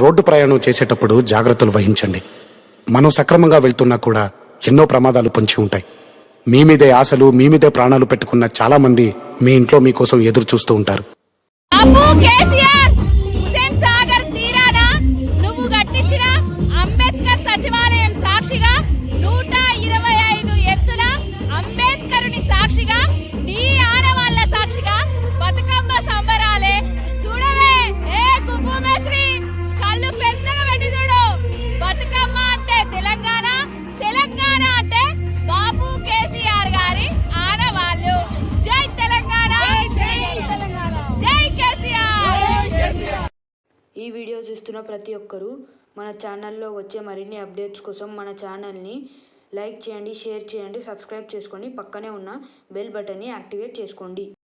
Road ప్రయాణం చేసేటప్పుడు జాగ్రత్తలు వహించండి. మనం సక్రమంగా వెళ్తున్నా కూడా ఎన్నో ప్రమాదాలు పొంచి ఉంటాయి. మీ మీదే ఆశలు మీ మీదే ప్రాణాలు పెట్టుకున్న చాలా మంది మీ ఇంట్లో మీకోసం ఎదురు చూస్తూ ఉంటారు. ఈ వీడియో చూస్తున్న ప్రతి ఒక్కరూ మన ఛానల్లో వచ్చే మరిన్ని అప్డేట్స్ కోసం మన ఛానల్ని లైక్ చేయండి షేర్ చేయండి సబ్స్క్రైబ్ చేసుకోండి పక్కనే ఉన్న బెల్ బటన్ని యాక్టివేట్ చేసుకోండి.